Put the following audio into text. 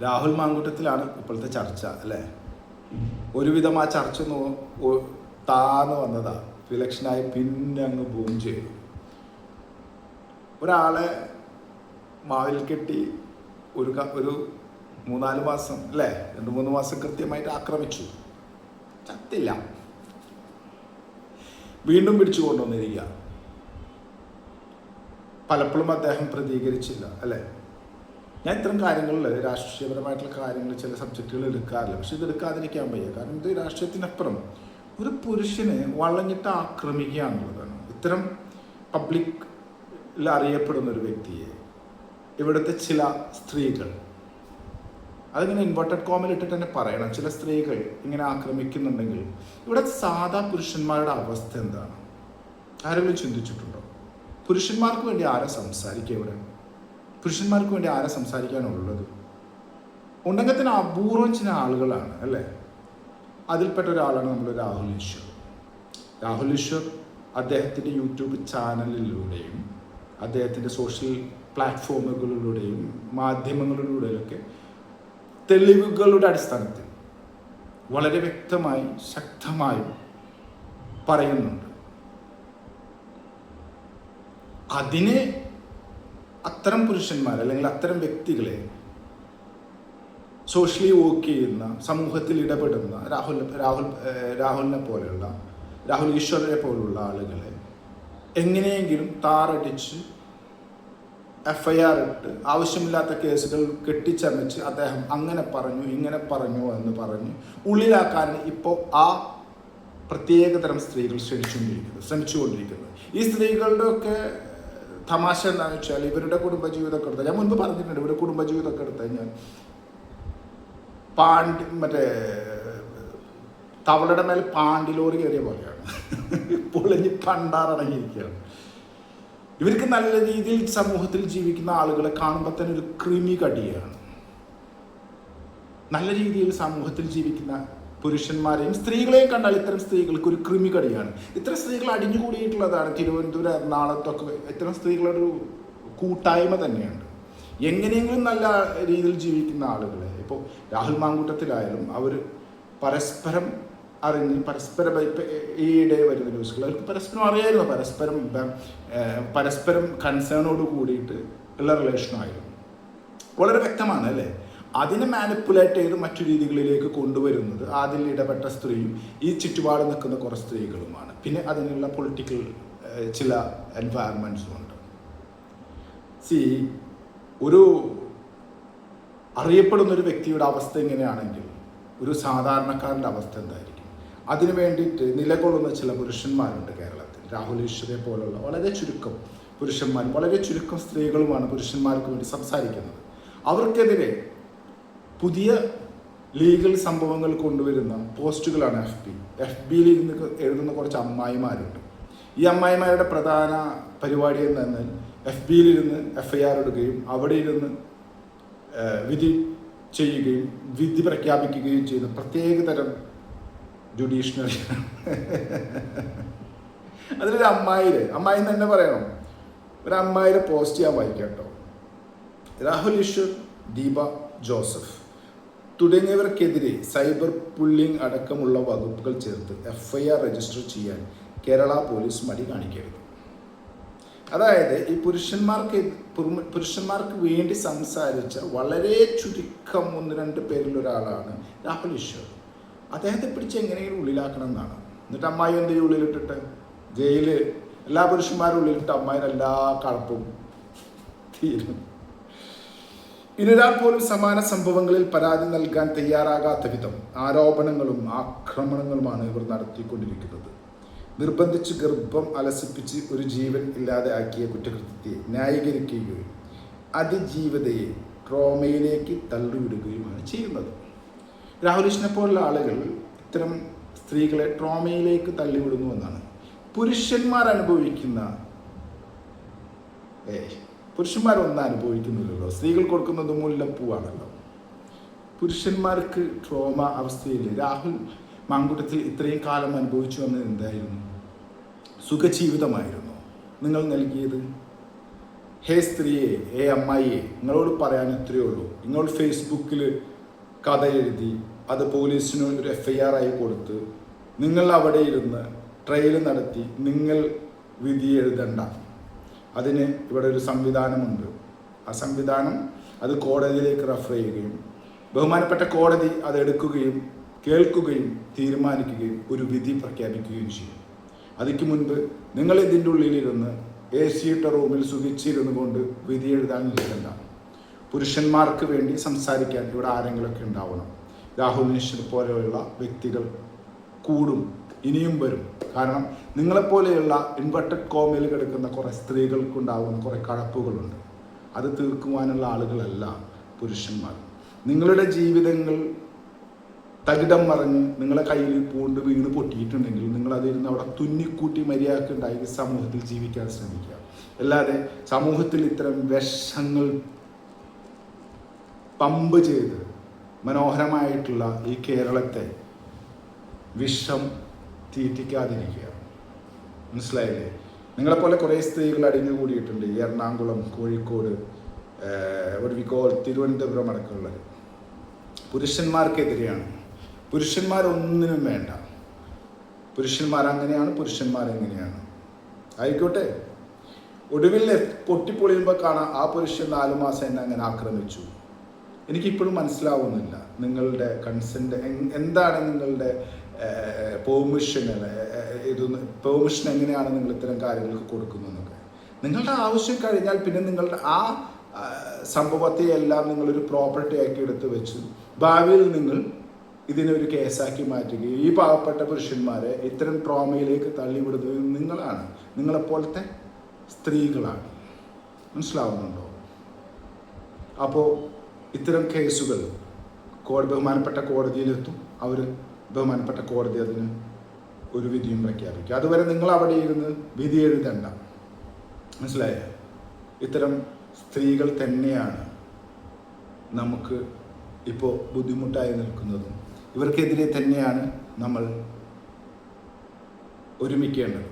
രാഹുൽ മാങ്കുട്ടത്തിലാണ് ഇപ്പോഴത്തെ ചർച്ച അല്ലേ? ഒരുവിധം ആ ചർച്ച താന്ന് വന്നതാ. ഇലക്ഷനായി പിന്നെ അങ്ങ് ബൂം ചെയ്തു. ഒരാളെ മാവിൽ കെട്ടി ഒരു ഒരു മൂന്നാൽ മാസം അല്ലേ? രണ്ട് മൂന്ന് മാസം കൃത്യമായിട്ട് ആക്രമിച്ചു. ചത്തില്ല. വീണ്ടും പിടിച്ചു കൊണ്ടുവന്നിരിക്കുക പലപ്പോഴും അദ്ദേഹം പ്രതികരിച്ചില്ല അല്ലേ? ഞാൻ ഇത്തരം കാര്യങ്ങളിൽ രാഷ്ട്രീയപരമായിട്ടുള്ള കാര്യങ്ങൾ ചില സബ്ജക്റ്റുകൾ എടുക്കാറില്ല. പക്ഷെ ഇത് എടുക്കാതിരിക്കാൻ വയ്യ. കാരണം ഇത് രാഷ്ട്രീയത്തിനപ്പുറം ഒരു പുരുഷനെ വളഞ്ഞിട്ട് ആക്രമിക്കുക എന്നുള്ളതാണ് ഇത്തരം പബ്ലിക്കിൽ അറിയപ്പെടുന്ന ഒരു വ്യക്തിയെ ഇവിടുത്തെ ചില സ്ത്രീകൾ അതിങ്ങനെ ഇൻവെർട്ടഡ് കോമിൽ ഇട്ടിട്ട് തന്നെ പറയണം. ചില സ്ത്രീകൾ ഇങ്ങനെ ആക്രമിക്കുന്നുണ്ടെങ്കിൽ ഇവിടെ സാധാ പുരുഷന്മാരുടെ അവസ്ഥ എന്താണ്? ആരെങ്കിലും ചിന്തിച്ചിട്ടുണ്ടോ? പുരുഷന്മാർക്ക് വേണ്ടി ആരാ സംസാരിക്കുക ഇവിടെ? പുരുഷന്മാർക്ക് വേണ്ടി ആരാ സംസാരിക്കാനുള്ളത്? ഉണ്ടെങ്കിൽ തന്നെ അപൂർവം ചില ആളുകളാണ് അല്ലേ? അതിൽപ്പെട്ട ഒരാളാണ് നമ്മൾ രാഹുൽ ഈശ്വർ. രാഹുൽ ഈശ്വർ അദ്ദേഹത്തിന്റെ യൂട്യൂബ് ചാനലിലൂടെയും അദ്ദേഹത്തിന്റെ സോഷ്യൽ പ്ലാറ്റ്ഫോമുകളിലൂടെയും മാധ്യമങ്ങളിലൂടെയൊക്കെ തെളിവുകളുടെ അടിസ്ഥാനത്തിൽ വളരെ വ്യക്തമായി ശക്തമായും പറയുന്നുണ്ട്. അതിനെ അത്തരം പുരുഷന്മാർ അല്ലെങ്കിൽ അത്തരം വ്യക്തികളെ സോഷ്യലി വർക്ക് ചെയ്യുന്ന സമൂഹത്തിൽ ഇടപെടുന്ന രാഹുൽ രാഹുൽ രാഹുലിനെ പോലെയുള്ള രാഹുൽ ഈശ്വരനെ പോലുള്ള ആളുകളെ എങ്ങനെയെങ്കിലും താറടിച്ച് എഫ് ഐ ആർ ഇട്ട് ആവശ്യമില്ലാത്ത കേസുകൾ കെട്ടിച്ചമച്ച് അദ്ദേഹം അങ്ങനെ പറഞ്ഞു ഇങ്ങനെ പറഞ്ഞു എന്ന് പറഞ്ഞ് ഉള്ളിലാക്കാൻ ഇപ്പോൾ ആ പ്രത്യേകതരം സ്ത്രീകൾ ശ്രമിച്ചുകൊണ്ടിരിക്കുന്നത് ശ്രമിച്ചുകൊണ്ടിരിക്കുന്നത്. ഈ സ്ത്രീകളുടെ ഒക്കെ തമാശ എന്താണെന്ന് വെച്ചാൽ ഇവരുടെ കുടുംബജീവിതമൊക്കെ എടുത്താൽ ഞാൻ മുൻപ് പറഞ്ഞിട്ടുണ്ട് ഇവരുടെ കുടുംബജീവിതമൊക്കെ എടുത്താൽ ഞാൻ. പാണ്ടി മറ്റേ തവളയുടെ മേൽ പാണ്ടിലോറി കയറിയ പോലെയാണ്. പൊളിഞ്ഞ് പണ്ടാറടങ്ങിയിരിക്കുകയാണ് ഇവർക്ക് നല്ല രീതിയിൽ സമൂഹത്തിൽ ജീവിക്കുന്ന ആളുകളെ കാണുമ്പോൾ തന്നെ ഒരു ക്രിമി കടിയാണ്. നല്ല രീതിയിൽ സമൂഹത്തിൽ ജീവിക്കുന്ന പുരുഷന്മാരെയും സ്ത്രീകളെയും കണ്ടാൽ ഇത്തരം സ്ത്രീകൾക്ക് ഒരു കൃമികടിയാണ്. കടിയാണ് ഇത്തരം സ്ത്രീകൾ അടിഞ്ഞുകൂടിയിട്ടുള്ളതാണ്. തിരുവനന്തപുരം എറണാകുളത്തൊക്കെ ഇത്തരം സ്ത്രീകളൊരു കൂട്ടായ്മ തന്നെയാണ് എങ്ങനെയെങ്കിലും നല്ല രീതിയിൽ ജീവിക്കുന്ന ആളുകളെ ഇപ്പോൾ രാഹുൽ മാങ്കൂട്ടത്തിലായാലും അവർ പരസ്പരം അറിഞ്ഞ് പരസ്പര ഈയിടെ വരുന്ന ന്യൂസുകൾ അവർക്ക് പരസ്പരം അറിയായിരുന്നു. പരസ്പരം പരസ്പരം കൺസേണോട് കൂടിയിട്ട് ഉള്ള റിലേഷനായിരുന്നു വളരെ വ്യക്തമാണ് അല്ലേ? അതിനെ മാനിപ്പുലേറ്റ് ചെയ്ത് മറ്റു രീതികളിലേക്ക് കൊണ്ടുവരുന്നത് അതിൽ ഇടപെട്ട സ്ത്രീയും ഈ ചുറ്റുപാട് നിൽക്കുന്ന കുറേ സ്ത്രീകളുമാണ്. പിന്നെ അതിനുള്ള പൊളിറ്റിക്കൽ ചില എൻവയറമെന്റ്സും ഉണ്ട്. സി ഒരു അറിയപ്പെടുന്ന ഒരു വ്യക്തിയുടെ അവസ്ഥ എങ്ങനെയാണെങ്കിൽ ഒരു സാധാരണക്കാരന്റെ അവസ്ഥ എന്തായിരിക്കും? അതിനു വേണ്ടിയിട്ട് നിലകൊള്ളുന്ന ചില പുരുഷന്മാരുണ്ട് കേരളത്തിൽ. രാഹുൽ ഈശ്വരെ പോലുള്ള വളരെ ചുരുക്കം പുരുഷന്മാരും വളരെ ചുരുക്കം സ്ത്രീകളുമാണ് പുരുഷന്മാർക്ക് വേണ്ടി സംസാരിക്കുന്നത്. അവർക്കെതിരെ പുതിയ ലീഗൽ സംഭവങ്ങൾ കൊണ്ടുവരുന്ന പോസ്റ്റുകളാണ് എഫ് ബി എഫ് ബിയിൽ ഇരുന്ന് എഴുതുന്ന കുറച്ച് അമ്മായിമാരുണ്ട്. ഈ അമ്മായിമാരുടെ പ്രധാന പരിപാടി എന്തെന്നാൽ എഫ് ബിയിൽ ഇരുന്ന് എഫ് ഐ ആർ ഇടുകയും അവിടെ ഇരുന്ന് വിധി ചെയ്യുകയും വിധി പ്രഖ്യാപിക്കുകയും ചെയ്യുന്ന പ്രത്യേക തരം ജുഡീഷ്യറി. അതിലൊരു അമ്മായിര് അമ്മായി എന്ന് തന്നെ പറയണം. ഒരു അമ്മായിരെ പോസ്റ്റ് ചെയ്യാൻ വായിക്കാം കേട്ടോ. രാഹുൽ ഈശ്വർ ദീപ ജോസഫ്. തുടങ്ങിയവർക്കെതിരെ സൈബർ പുള്ളിംഗ് അടക്കമുള്ള വകുപ്പുകൾ ചേർത്ത് എഫ്ഐആർ രജിസ്റ്റർ ചെയ്യാൻ കേരള പോലീസ് മടി കാണിക്കരുത്. അതായത് ഈ പുരുഷന്മാർക്ക് പുരുഷന്മാർക്ക് വേണ്ടി സംസാരിച്ച വളരെ ചുരുക്കം ഒന്ന് രണ്ട് പേരിൽ ഒരാളാണ് രാഹുൽ ഈശ്വർ. അദ്ദേഹത്തെ പിടിച്ച് എങ്ങനെയും ഉള്ളിലാക്കണം എന്നാണ്. എന്നിട്ട് അമ്മായി എന്ത് ഉള്ളിലിട്ടിട്ട്? ജയിൽ. എല്ലാ പുരുഷന്മാരും ഉള്ളിലിട്ട് അമ്മായിയുടെ എല്ലാ കഴപ്പും തീരും. ഇനിയൊരാൾ പോലും സമാന സംഭവങ്ങളിൽ പരാതി നൽകാൻ തയ്യാറാകാത്ത വിധം ആരോപണങ്ങളും ആക്രമണങ്ങളുമാണ് ഇവർ നടത്തിക്കൊണ്ടിരിക്കുന്നത്. നിർബന്ധിച്ച് ഗർഭം അലസിപ്പിച്ച് ഒരു ജീവൻ ഇല്ലാതെ ആക്കിയ കുറ്റകൃത്യത്തെ ന്യായീകരിക്കുകയും അതിജീവതയെ ട്രോമയിലേക്ക് തള്ളിവിടുകയുമാണ് ചെയ്യുന്നത്. രാഹുലിഷിനെ പോലുള്ള ആളുകൾ ഇത്തരം സ്ത്രീകളെ ട്രോമയിലേക്ക് തള്ളിവിടുന്നു എന്നാണ്. പുരുഷന്മാർ അനുഭവിക്കുന്ന ഏ പുരുഷന്മാരൊന്നും അനുഭവിക്കുന്നില്ലല്ലോ. സ്ത്രീകൾ കൊടുക്കുന്നത് മുല്ലപ്പൂവാണല്ലോ പുരുഷന്മാർക്ക് ട്രോമ അവസ്ഥയിൽ രാഹുൽ മാങ്കുട്ടത്തിൽ ഇത്രയും കാലം അനുഭവിച്ചു വന്നത് എന്തായിരുന്നു? സുഖജീവിതമായിരുന്നു? നിങ്ങൾ നൽകിയത്? ഹേ സ്ത്രീയെ ഏ അമ്മായിയെ നിങ്ങളോട് പറയാൻ ഇത്രയേ ഉള്ളൂ. നിങ്ങൾ ഫേസ്ബുക്കിൽ കഥ എഴുതി അത് പോലീസിന് ഒരു എഫ് ഐ ആർ ആയി കൊടുത്ത് നിങ്ങൾ അവിടെ ഇരുന്ന് ട്രയൽ നടത്തി നിങ്ങൾ വിധി എഴുതണ്ട. അതിന് ഇവിടെ ഒരു സംവിധാനമുണ്ട്. ആ സംവിധാനം അത് കോടതിയിലേക്ക് റഫർ ചെയ്യുകയും ബഹുമാനപ്പെട്ട കോടതി അത് എടുക്കുകയും കേൾക്കുകയും തീരുമാനിക്കുകയും ഒരു വിധി പ്രഖ്യാപിക്കുകയും ചെയ്യും. അതിക്ക് മുൻപ് നിങ്ങൾ ഇതിന്റെ ഉള്ളിലിരുന്ന് എ സിയുടെ റൂമിൽ സുഖിച്ചിരുന്നു കൊണ്ട് വിധി എഴുതാൻ നിൽക്കണ്ട. പുരുഷന്മാർക്ക് വേണ്ടി സംസാരിക്കാൻ ഇവിടെ ആരെങ്കിലുമൊക്കെ ഉണ്ടാവണം. രാഹുൽ നിശ്ചർ പോലെയുള്ള വ്യക്തികൾ കൂടും. ഇനിയും വരും. കാരണം നിങ്ങളെപ്പോലെയുള്ള ഇൻവെർട്ടഡ് കോമയിൽ കിടക്കുന്ന കുറേ സ്ത്രീകൾക്കുണ്ടാകുന്ന കുറേ കഴപ്പുകളുണ്ട്. അത് തീർക്കുവാനുള്ള ആളുകളല്ല പുരുഷന്മാർ. നിങ്ങളുടെ ജീവിതങ്ങൾ തകിടം മറിഞ്ഞ് നിങ്ങളെ കയ്യിൽ പൂണ്ട് വീണ് പൊട്ടിയിട്ടുണ്ടെങ്കിൽ നിങ്ങൾ അതിരുന്ന് അവിടെ തുന്നിക്കൂട്ടി മര്യാദയ്ക്ക് ഉണ്ടാക്കി സമൂഹത്തിൽ ജീവിക്കാൻ ശ്രമിക്കുക. അല്ലാതെ സമൂഹത്തിൽ ഇത്തരം വിഷങ്ങൾ പമ്പ് ചെയ്ത് മനോഹരമായിട്ടുള്ള ഈ കേരളത്തെ വിഷം തീറ്റിക്കാതിരിക്കുക. മനസ്സിലായില്ലേ? നിങ്ങളെപ്പോലെ കുറേ സ്ത്രീകൾ അടിഞ്ഞുകൂടിയിട്ടുണ്ട്. ഈ എറണാകുളം കോഴിക്കോട് ഒരു വികോ തിരുവനന്തപുരം അടക്കമുള്ളത് പുരുഷന്മാർക്കെതിരെയാണ്. പുരുഷന്മാരൊന്നിനും വേണ്ട. പുരുഷന്മാർ അങ്ങനെയാണ് പുരുഷന്മാർ ആയിക്കോട്ടെ. ഒടുവിൽ പൊട്ടിപ്പൊളിയുമ്പോൾ കാണാം ആ പുരുഷൻ നാലു മാസം എന്നെ അങ്ങനെ ആക്രമിച്ചു. എനിക്കിപ്പോഴും മനസ്സിലാവുന്നില്ല നിങ്ങളുടെ കൺസെന്റ് എന്താണ് നിങ്ങളുടെ പെർമിഷൻ ഇത് പെർമിഷൻ എങ്ങനെയാണ് നിങ്ങൾ ഇത്തരം കാര്യങ്ങൾക്ക് കൊടുക്കുന്നതെന്നൊക്കെ. നിങ്ങളുടെ ആവശ്യം കഴിഞ്ഞാൽ പിന്നെ നിങ്ങളുടെ ആ സംഭവത്തെ എല്ലാം നിങ്ങളൊരു പ്രോപ്പർട്ടി ആക്കി എടുത്ത് വെച്ച് ഭാവിയിൽ നിങ്ങൾ ഇതിനൊരു കേസാക്കി മാറ്റുകയും ഈ പാവപ്പെട്ട പുരുഷന്മാരെ ഇത്തരം ട്രോമയിലേക്ക് തള്ളിവിടുന്നത് നിങ്ങളാണ്. നിങ്ങളെപ്പോലത്തെ സ്ത്രീകളാണ്. മനസ്സിലാവുന്നുണ്ടോ? അപ്പോൾ ഇത്തരം കേസുകൾ കോടതി ബഹുമാനപ്പെട്ട കോടതിയിലെത്തും. അവർ ബഹുമാനപ്പെട്ട കോടതി അതിന് ഒരു വിധിയും പ്രഖ്യാപിക്കും. അതുവരെ നിങ്ങൾ അവിടെ ഇരുന്ന് വിധി എഴുതണ്ട. മനസ്സിലായോ? ഇത്തരം സ്ത്രീകൾ തന്നെയാണ് നമുക്ക് ഇപ്പോൾ ബുദ്ധിമുട്ടായി നിൽക്കുന്നതും. ഇവർക്കെതിരെ തന്നെയാണ് നമ്മൾ ഒരുമിക്കേണ്ടത്.